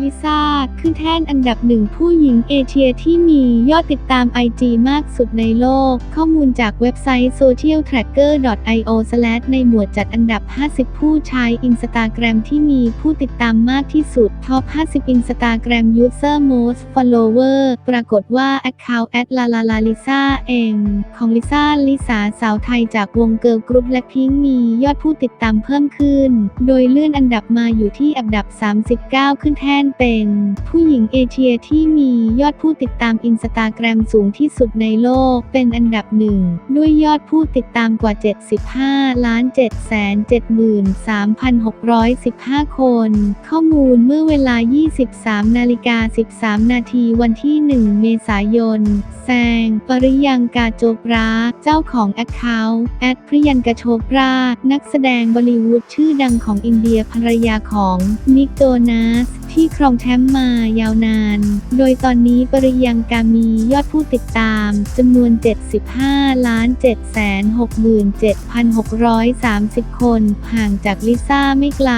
ลิซ่า ขึ้นแท่นอันดับหนึ่งผู้หญิงเอเชียที่มียอดติดตาม IG มากสุดในโลก ข้อมูลจากเว็บไซต์ socialtracker.io/ ในหมวดจัดอันดับ 50 ผู้ใช้ Instagram ที่มีผู้ติดตามมากที่สุด Top 50 Instagram User Most Follower ปรากฏว่า Account at la la la lisa เองของลิซ่าลิสาสาวไทยจากวงเกิร์ลกรุ๊ปและพิงมียอดผู้ติดตามเพิ่มขึ้น โดยเลื่อนอันดับมาอยู่ที่อันดับ 39 ขึ้นแท่นเป็น ผู้หญิงเอเชียที่มียอดผู้ติดตามอินสตาแกรมสูงที่สุดในโลก เป็นอันดับหนึ่ง ด้วยยอดผู้ติดตามกว่า 75 ล้าน7 7 3,615 คน ข้อมูลเมื่อเวลา 23 นาฬิกา 13 นาทีวันที่ 1 เมษายน แซง ปริยังกาโจปรา เจ้าของแอคเคาท์แอดพริยันกาโชปรา นักแสดงบอลิวูดชื่อดังของอินเดียภรรยาของนิกโดนัส ที่ครองแชมป์มายาวนาน โดยตอนนี้ปริยังกามียอดผู้ติดตามจำนวน 75 ล้าน 7 6 7 6 3 0 คน ห่างจากลิซ่าไม่ไกล